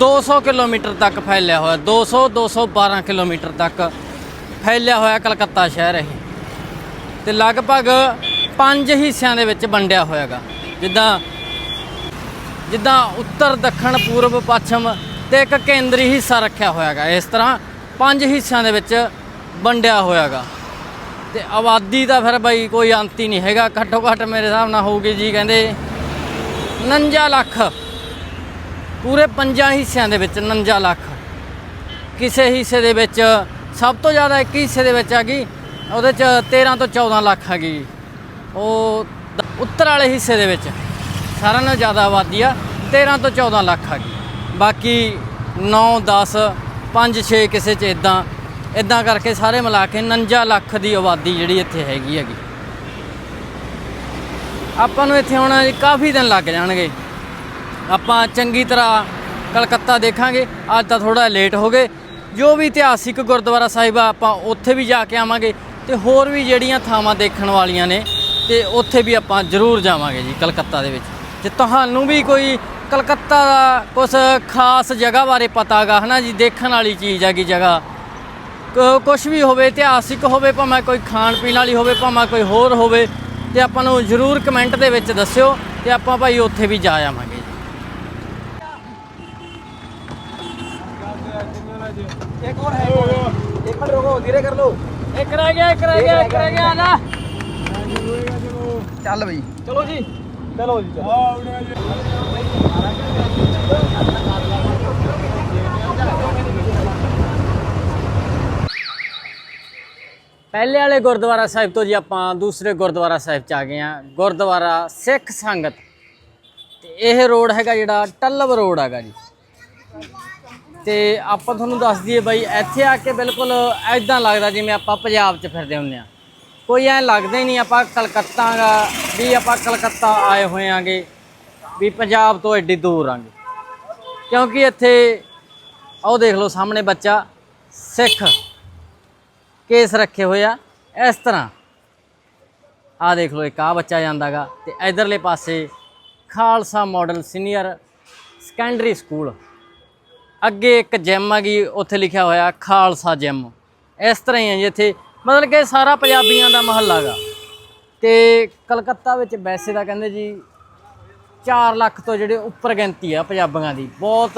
200 ਕਿਲੋਮੀਟਰ ਤੱਕ ਫੈਲਿਆ ਹੋਇਆ 200 212 ਕਿਲੋਮੀਟਰ ਤੱਕ ਫੈਲਿਆ ਹੋਇਆ ਕਲਕੱਤਾ ਸ਼ਹਿਰ ਇਹ। ਤੇ ਲਗਭਗ ਪੰਜ ਹਿੱਸਿਆਂ ਦੇ ਵਿੱਚ ਵੰਡਿਆ ਹੋਇਆਗਾ। ਜਿੱਦਾਂ ਜਿੱਦਾਂ ਉੱਤਰ, ਦੱਖਣ, ਪੂਰਬ, ਪੱਛਮ ਤੇ ਇੱਕ ਕੇਂਦਰੀ ਹਿੱਸਾ ਰੱਖਿਆ ਹੋਇਆਗਾ। ਇਸ ਤਰ੍ਹਾਂ ਪੰਜ ਹਿੱਸਿਆਂ ਦੇ ਵਿੱਚ ਵੰਡਿਆ ਹੋਇਆਗਾ। ਤੇ ਆਬਾਦੀ ਦਾ ਫਿਰ ਬਈ ਕੋਈ ਅੰਤ ਹੀ ਨਹੀਂ ਹੈਗਾ। ਘੱਟੋ ਘੱਟ ਮੇਰੇ ਹਿਸਾਬ ਨਾਲ ਹੋਊਗੀ ਜੀ, ਕਹਿੰਦੇ 49 ਲੱਖ। ਪੂਰੇ ਪੰਜਾਂ ਹਿੱਸਿਆਂ ਦੇ ਵਿੱਚ 49 ਲੱਖ। ਕਿਸੇ ਹਿੱਸੇ ਦੇ ਵਿੱਚ ਸਭ ਤੋਂ ਜ਼ਿਆਦਾ ਇੱਕ ਹਿੱਸੇ ਦੇ ਵਿੱਚ ਆ ਗਈ ਉਹਦੇ ਚ 13 ਤੋਂ 14 ਲੱਖ ਹੈਗੀ। ਉਹ ਉੱਤਰ ਵਾਲੇ ਹਿੱਸੇ ਦੇ ਵਿੱਚ ਸਾਰਿਆਂ ਨਾਲੋਂ ਜ਼ਿਆਦਾ ਆਬਾਦੀ ਆ 13 ਤੋਂ 14 ਲੱਖ ਹੈਗੀ। ਬਾਕੀ 9 10 5 6 ਕਿਸੇ ਚ ਇਦਾਂ ਇਦਾਂ ਕਰਕੇ ਸਾਰੇ ਮਿਲਾ ਕੇ 49 ਲੱਖ ਦੀ ਆਬਾਦੀ ਜਿਹੜੀ ਇੱਥੇ ਹੈਗੀ ਹੈਗੀ। ਆਪਾਂ ਨੂੰ ਇੱਥੇ ਆਉਣਾ ਜੀ ਕਾਫੀ ਦਿਨ ਲੱਗ ਜਾਣਗੇ। ਆਪਾਂ ਚੰਗੀ ਤਰ੍ਹਾਂ ਕਲਕੱਤਾ ਦੇਖਾਂਗੇ। ਅੱਜ ਤਾਂ ਥੋੜਾ ਲੇਟ ਹੋ ਗਏ। ਜੋ ਵੀ ਇਤਿਹਾਸਿਕ ਗੁਰਦੁਆਰਾ ਸਾਹਿਬ ਆ, ਆਪਾਂ ਉੱਥੇ ਵੀ ਜਾ ਕੇ ਆਵਾਂਗੇ। ਤੇ ਹੋਰ ਵੀ ਜਿਹੜੀਆਂ ਥਾਵਾਂ ਦੇਖਣ ਵਾਲੀਆਂ ਨੇ, ਤੇ ਉੱਥੇ ਵੀ ਆਪਾਂ ਜ਼ਰੂਰ ਜਾਵਾਂਗੇ ਜੀ ਕਲਕੱਤਾ ਦੇ ਵਿੱਚ। ਜੇ ਤੁਹਾਨੂੰ ਵੀ ਕੋਈ ਕਲਕੱਤਾ ਦਾ ਕੁਝ ਖਾਸ ਜਗ੍ਹਾ ਬਾਰੇ ਪਤਾ ਹੈਗਾ ਹਨਾ ਜੀ, ਦੇਖਣ ਵਾਲੀ ਚੀਜ਼ ਹੈਗੀ ਜਗ੍ਹਾ ਕੁਝ ਵੀ ਹੋਵੇ, ਇਤਿਹਾਸਿਕ ਹੋਵੇ, ਭਾਵੇਂ ਕੋਈ ਖਾਣ ਪੀਣ ਵਾਲੀ ਹੋਵੇ, ਭਾਵੇਂ ਕੋਈ ਹੋਰ ਹੋਵੇ ਤੇ ਆਪਾਂ ਨੂੰ ਜ਼ਰੂਰ ਕਮੈਂਟ ਦੇ ਵਿੱਚ ਦੱਸਿਓ ਤੇ ਆਪਾਂ ਭਾਈ ਉੱਥੇ ਵੀ ਜਾ ਆਵਾਂਗੇ ਜੀ। ਇੱਕ ਹੋਰ ਹੈ ਇੱਕ ਮਿੰਟ ਰੁਕੋ ਧੀਰੇ ਕਰ ਲਓ। ਇੱਕ ਰਹਿ ਗਿਆ ਇੱਕ ਰਹਿ ਗਿਆ ਇੱਕ ਰਹਿ ਗਿਆ ਨਾ ਚੱਲ ਬਈ। ਚਲੋ ਜੀ। ਚਲੋ ਜੀ ਚਲੋ। ਪਹਿਲੇ ਵਾਲੇ ਗੁਰਦੁਆਰਾ ਸਾਹਿਬ ਤੋਂ ਜੀ ਆਪਾਂ ਦੂਸਰੇ ਗੁਰਦੁਆਰਾ ਸਾਹਿਬ ਚ ਆ ਗਏ ਆ ਗੁਰਦੁਆਰਾ ਸਿੱਖ ਸੰਗਤ। ਤੇ ਇਹ ਰੋਡ ਹੈਗਾ ਜਿਹੜਾ ਟੱਲਵ ਰੋਡ ਹੈਗਾ ਜੀ। ਤੇ ਆਪਾਂ ਤੁਹਾਨੂੰ ਦੱਸ ਦਈਏ ਬਾਈ, ਇੱਥੇ ਆ ਕੇ ਬਿਲਕੁਲ ਐਦਾਂ ਲੱਗਦਾ ਜਿਵੇਂ ਆਪਾਂ ਪੰਜਾਬ 'ਚ ਫਿਰਦੇ ਹੁੰਦੇ ਆ ਕੋਈ ਐ ਲੱਗਦਾ ਹੀ ਨਹੀਂ ਆਪਾਂ ਕਲਕੱਤਾ ਗਾ ਵੀ ਆਪਾਂ ਕਲਕੱਤਾ ਆਏ ਹੋਏ ਆਂਗੇ, ਵੀ ਪੰਜਾਬ ਤੋਂ ਐਡੀ ਦੂਰ ਆਂਗੇ। ਕਿਉਂਕਿ ਇੱਥੇ, ਆਹ ਦੇਖ ਲਓ ਸਾਹਮਣੇ ਬੱਚਾ, ਸਿੱਖ। ਕੇਸ ਰੱਖੇ ਹੋਏ ਆ। ਇਸ ਤਰ੍ਹਾਂ। ਆਹ ਦੇਖ ਲਓ, ਇੱਕ ਆ ਬੱਚਾ ਜਾਂਦਾਗਾ ਤੇ ਇਧਰਲੇ ਪਾਸੇ Khalsa model senior secondary school. ਅੱਗੇ ਇੱਕ ਜਿਮ ਹੈਗੀ, ਉੱਥੇ ਲਿਖਿਆ ਹੋਇਆ, ਖਾਲਸਾ ਜਿਮ ਇਸ ਤਰ੍ਹਾਂ ਹੀ ਹੈ ਜੀ ਇੱਥੇ। ਮਤਲਬ ਕਿ ਸਾਰਾ ਪੰਜਾਬੀਆਂ ਦਾ ਮਹੱਲਾ ਗਾ। ਤੇ ਕਲਕੱਤਾ ਵਿੱਚ ਵੈਸੇ ਤਾਂ ਕਹਿੰਦੇ ਜੀ 4 ਲੱਖ ਤੋਂ ਜਿਹੜੇ ਉੱਪਰ ਗਿਣਤੀ ਆ ਪੰਜਾਬੀਆਂ ਦੀ, ਬਹੁਤ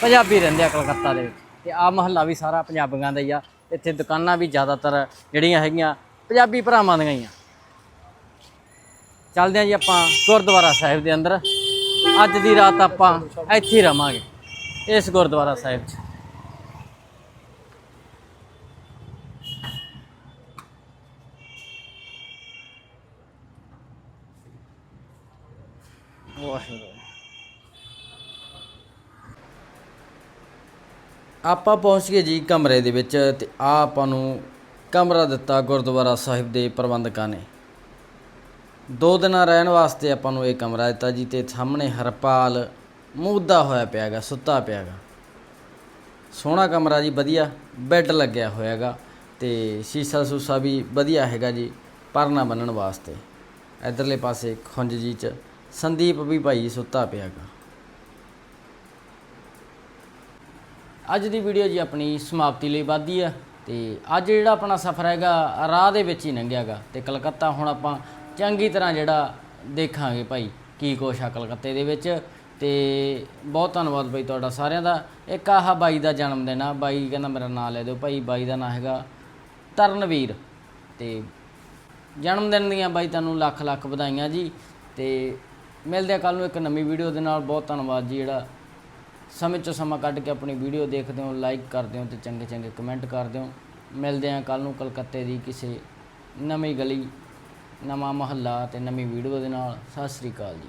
ਪੰਜਾਬੀ ਰਹਿੰਦੇ ਆ ਕਲਕੱਤਾ ਦੇ ਵਿੱਚ। ਤੇ ਆ ਮਹੱਲਾ ਵੀ ਸਾਰਾ ਪੰਜਾਬੀਆਂ ਦਾ ਹੀ ਆ। ਇੱਥੇ ਦੁਕਾਨਾਂ ਵੀ ਜ਼ਿਆਦਾਤਰ ਜਿਹੜੀਆਂ ਹੈਗੀਆਂ ਪੰਜਾਬੀ ਭਰਾਵਾਂ ਦੀਆਂ ਹੀ ਆ। ਚੱਲਦੇ ਹਾਂ ਜੀ ਆਪਾਂ ਗੁਰਦੁਆਰਾ ਸਾਹਿਬ ਦੇ ਅੰਦਰ। ਅੱਜ ਦੀ ਰਾਤ ਆਪਾਂ ਇੱਥੇ ਹੀ ਰਵਾਂਗੇ, ਇਸ ਗੁਰਦੁਆਰਾ ਸਾਹਿਬ 'ਚ। ਵਾਹਿਗੁਰੂ। ਆਪਾਂ ਪਹੁੰਚ ਗਏ ਜੀ ਕਮਰੇ ਦੇ ਵਿੱਚ ਤੇ ਆ ਆਪਾਂ ਨੂੰ ਕਮਰਾ ਦਿੱਤਾ ਗੁਰਦੁਆਰਾ ਸਾਹਿਬ ਦੇ ਪ੍ਰਬੰਧਕਾਂ ਨੇ। ਦੋ ਦਿਨਾਂ ਰਹਿਣ ਵਾਸਤੇ ਆਪਾਂ ਨੂੰ ਇਹ ਕਮਰਾ ਦਿੱਤਾ ਜੀ ਤੇ ਸਾਹਮਣੇ ਹਰਪਾਲ ਮੁੱਦਾ ਹੋਇਆ ਪਿਆਗਾ, ਸੁੱਤਾ ਪਿਆਗਾ। ਸੋਹਣਾ ਕਮਰਾ ਜੀ, ਵਧੀਆ, ਬੈੱਡ ਲੱਗਿਆ ਹੋਇਆਗਾ ਤੇ ਸ਼ੀਸ਼ਾ ਸੂਸਾ ਵੀ ਵਧੀਆ ਹੈਗਾ ਜੀ ਪਰਨਾ ਬੰਨਣ ਵਾਸਤੇ। ਇਧਰਲੇ ਪਾਸੇ ਖੁੰਝ ਜੀ ਚ ਸੰਦੀਪ ਵੀ ਭਾਈ ਸੁੱਤਾ ਪਿਆਗਾ। ਅੱਜ ਦੀ ਵੀਡੀਓ ਜੀ ਆਪਣੀ ਸਮਾਪਤੀ ਲਈ ਵਾਧੀ ਆ ਤੇ ਅੱਜ ਜਿਹੜਾ ਆਪਣਾ ਸਫ਼ਰ ਹੈਗਾ, ਰਾਹ ਦੇ ਵਿੱਚ ਹੀ ਲੰਘਿਆਗਾ ਤੇ ਕਲਕੱਤਾ ਹੁਣ ਆਪਾਂ ਚੰਗੀ ਤਰ੍ਹਾਂ ਜਿਹੜਾ ਦੇਖਾਂਗੇ ਭਾਈ, ਕੀ ਕੁਛ ਆ ਕਲਕੱਤੇ ਦੇ ਵਿੱਚ ਤੇ ਬਹੁਤ ਧੰਨਵਾਦ ਭਾਈ ਤੁਹਾਡਾ ਸਾਰਿਆਂ ਦਾ। ਇੱਕ ਆਹ ਬਾਈ ਦਾ ਜਨਮ ਦਿਨ ਆ, ਬਾਈ ਕਹਿੰਦਾ ਮੇਰਾ ਨਾਮ ਲੈ ਦਿਓ ਭਾਈ, ਬਾਈ ਦਾ ਨਾਮ ਹੈਗਾ ਤਰਨਵੀਰ ਤੇ ਜਨਮ ਦਿਨ ਦੀਆਂ ਬਾਈ ਤੁਹਾਨੂੰ ਲੱਖ ਲੱਖ ਵਧਾਈਆਂ ਜੀ ਤੇ ਮਿਲਦੇ ਆ ਕੱਲ ਨੂੰ ਇੱਕ ਨਵੀਂ ਵੀਡੀਓ ਦੇ ਨਾਲ। ਬਹੁਤ ਧੰਨਵਾਦ ਜੀ ਜਿਹੜਾ ਸਮੇਂ ਚੋਂ ਸਮਾਂ ਕੱਢ ਕੇ ਆਪਣੀ ਵੀਡੀਓ ਦੇਖਦੇ ਹੋ ਲਾਈਕ ਕਰਦੇ ਹੋ ਤੇ ਚੰਗੇ ਚੰਗੇ ਕਮੈਂਟ ਕਰਦੇ ਹੋ। ਮਿਲਦੇ ਹਾਂ ਕੱਲ ਨੂੰ ਕਲਕੱਤੇ ਦੀ ਕਿਸੇ ਨਵੀਂ ਗਲੀ, ਨਵਾਂ ਮਹੱਲਾ ਤੇ ਨਵੀਂ ਵੀਡੀਓ ਦੇ ਨਾਲ। ਸਤਿ ਸ੍ਰੀ ਅਕਾਲ ਜੀ।